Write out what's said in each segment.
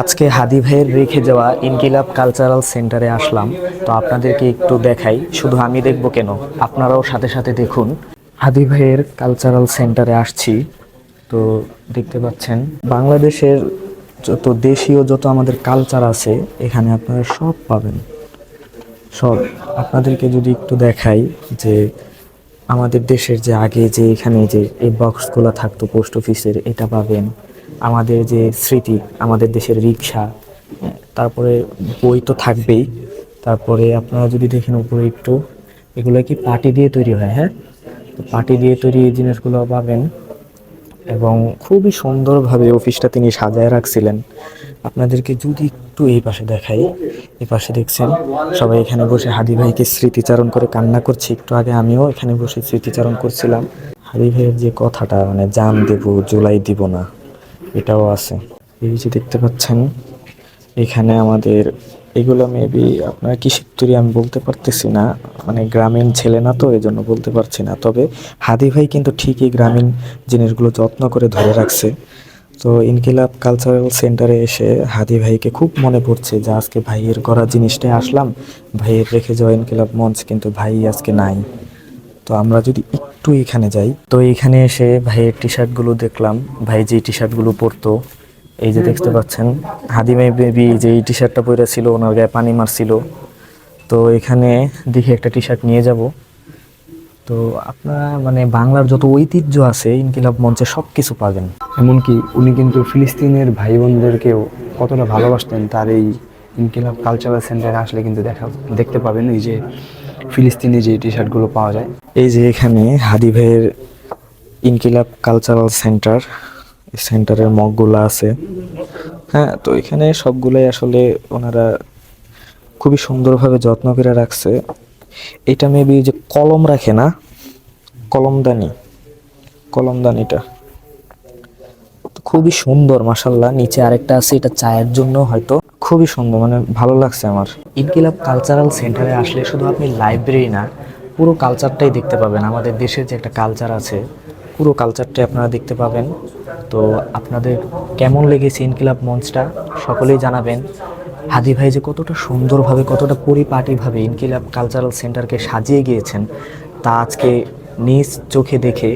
আজকে হাদি ভাইয়ের রেখে যাওয়া ইনকিলাব কালচারাল সেন্টারে আসলাম। তো আপনাদেরকে একটু দেখাই, শুধু আমি দেখব কেন, আপনারাও সাথে সাথে দেখুন। হাদি ভাইয়ের কালচারাল সেন্টারে আসছি। তো দেখতে পাচ্ছেন, বাংলাদেশের যত দেশীয় যত আমাদের কালচার আছে, এখানে আপনারা সব পাবেন। সব। আপনাদেরকে যদি একটু দেখাই যে আমাদের দেশের যে আগে যে এখানে যে এই বক্সগুলো থাকতো পোস্ট অফিসের এটা পাবেন। আমাদের যে স্মৃতি, আমাদের দেশের রিক্সা, তারপরে বই তো থাকবেই। তারপরে আপনারা যদি দেখেন উপরে একটু, এগুলো কি পাটি দিয়ে তৈরি হয় হ্যাঁ? তো পাটি দিয়ে তৈরি এই জিনিসগুলো পাবেন এবং খুবই সুন্দরভাবে অফিসটা তিনি সাজায় রাখছিলেন। আপনাদেরকে যদি একটু এই পাশে দেখাই এই পাশে দেখছেন, সবাই এখানে বসে হাদি ভাইকে স্মৃতিচারণ করে কান্না করছে। একটু আগে আমিও এখানে বসে স্মৃতিচারণ করছিলাম। হাদি ভাইয়ের যে কথাটা মানে জান দেব, জুলাই দিব না। এটাও আছে। এই যে দেখতে পাচ্ছেন, এখানে আমাদের এগুলো মেবি আপনারা কিসের তৈরি আমি বলতে পারতেছি না। মানে গ্রামীণ ছেলে না তো এই জন্য বলতে পারছি না। তবে হাদি ভাই কিন্তু ঠিকই গ্রামীণ জিনিসগুলো যত্ন করে ধরে রাখছে। তো ইনকিলাব কালচারাল সেন্টারে এসে হাদি ভাইকে খুব মনে পড়ছে যে আজকে ভাইয়ের করা জিনিসটাই আসলাম, ভাইয়ের রেখে যাওয়া ইনকিলাব মঞ্চ কিন্তু ভাই আজকে নাই। তো আমরা যদি একটু এখানে যাই, তো এখানে এসে ভাইয়ের টি শার্টগুলো দেখলাম। ভাই যে টি শার্টগুলো পরতো, এই যে দেখতে পাচ্ছেন হাদিমাই বেবি যে টি শার্টটা পরে ছিল ওনার গায়ে পানি মারছিল। তো এখানে দেখে একটা টি শার্ট নিয়ে যাব। তো আপনারা মানে বাংলার যত ঐতিহ্য আছে, ইনকিলাব মঞ্চে সব কিছু পাবেন। এমনকি উনি কিন্তু ফিলিস্তিনের ভাই বোনদেরকেও কতটা ভালোবাসতেন, তার এই ইনকিলাব কালচারাল সেন্টারে আসলে কিন্তু দেখা, দেখতে পাবেন। এই যে ফিলিস্তিনি যে টি শার্টগুলো পাওয়া যায়। এই যে এখানে হাদি ভাইয়ের ইনকিলাব কালচারাল সেন্টার সেন্টারের মগগুলো আছে। হ্যাঁ তো এখানে সবগুলোই আসলে ওনারা খুবই সুন্দরভাবে যত্ন করে রাখছে। এটা মেবি যে কলম রাখে না? কলমদানি। কলমদানিটা। খুবই সুন্দর মাসাল্লাহ নিচে আরেকটা আছে, এটা চায়ের জন্য হয়তো। খুবই সুন্দর মানে ভালো লাগছে আমার। ইনকিলাব কালচারাল সেন্টারে আসলে শুধু আপনি লাইব্রেরি না, পুরো কালচারটাই দেখতে পাবেন। আমাদের দেশের যে একটা কালচার আছে, পুরো কালচারটাই আপনারা দেখতে পাবেন। তো আপনাদের কেমন লেগেছে ইনকিলাব মঞ্চটা, সকলেই জানাবেন। হাদি ভাই যে কতটা সুন্দরভাবে, কতটা পরিপাটিভাবে ইনকিলাব কালচারাল সেন্টারকে সাজিয়ে গিয়েছেন, তা আজকে নিজ চোখে দেখে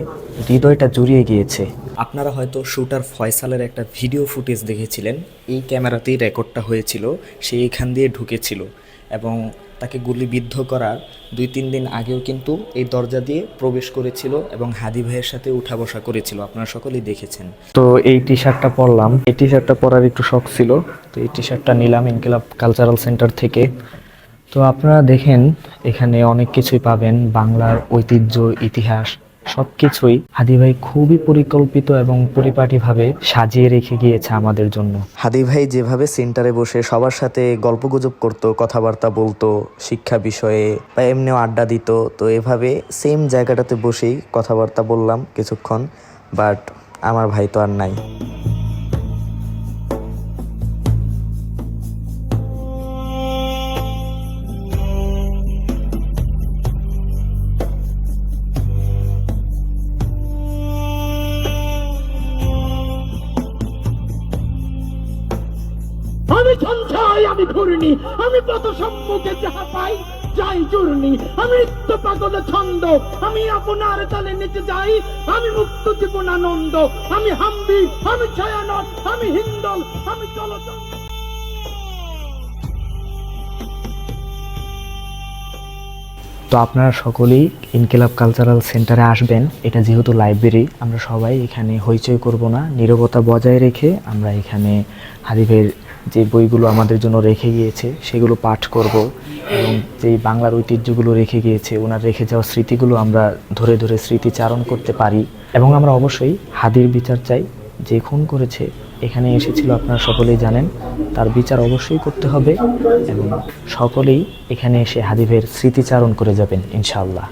হৃদয়টা জুড়িয়ে গিয়েছে। আপনারা হয়তো শুটার ফয়সালের একটা ভিডিও ফুটেজ দেখেছিলেন। এই ক্যামেরাতেই রেকর্ডটা হয়েছিল সে এখান দিয়ে ঢুকেছিল এবং তাকে গুলিবিদ্ধ করার দুই তিন দিন আগেও কিন্তু এই দরজা দিয়ে প্রবেশ করেছিল এবং হাদি ভাইয়ের সাথে উঠা বসা করেছিল। আপনারা সকলেই দেখেছেন। তো এই টি শার্টটা পরলাম। এই টি শার্টটা পরার একটু শখ ছিল। তো এই টি শার্টটা নিলাম ইনকিলাব কালচারাল সেন্টার থেকে। তো আপনারা দেখেন এখানে অনেক কিছুই পাবেন। বাংলার ঐতিহ্য ইতিহাস সবকিছুই হাদি ভাই খুবই পরিকল্পিত এবং পরিপাটিভাবে সাজিয়ে রেখে গিয়েছে আমাদের জন্য। হাদি ভাই যেভাবে সেন্টারে বসে সবার সাথে গল্পগুজব করতো, কথাবার্তা বলতো, শিক্ষা বিষয়ে বা এমনিও আড্ডা দিত, তো এভাবে সেম জায়গাটাতে বসেই কথাবার্তা বললাম কিছুক্ষণ বাট আমার ভাই তো আর নাই। আমি সঞ্চয়, আমি ঘূর্ণি, আমি পথ সম্মুখে যাহা পাই, যাই আমি নিত্য পাগল ছন্দ, আমি আপনার তালে নিচে যাই, আমি মুক্ত জীবন আনন্দ, আমি হাম্বি, আমি আমি হিন্দল, আমি তো আপনারা সকলেই ইনকিলাব কালচারাল সেন্টারে আসবেন। এটা যেহেতু লাইব্রেরি, আমরা সবাই এখানে হইচই করব না। নীরবতা বজায় রেখে আমরা এখানে হারিফের যে বইগুলো আমাদের জন্য রেখে গিয়েছে, সেগুলো পাঠ করব। এবং যেই বাংলার ঐতিহ্যগুলো রেখে গিয়েছে, ওনার রেখে যাওয়া স্মৃতিগুলো আমরা ধরে ধরে স্মৃতিচারণ করতে পারি। এবং আমরা অবশ্যই হাদির বিচার চাই। যে খুন করেছে, এখানে এসেছিল, আপনারা সকলেই জানেন। তার বিচার অবশ্যই করতে হবে এবং সকলেই এখানে এসে হাদিফের স্মৃতিচারণ করে যাবেন, ইনশাআল্লাহ।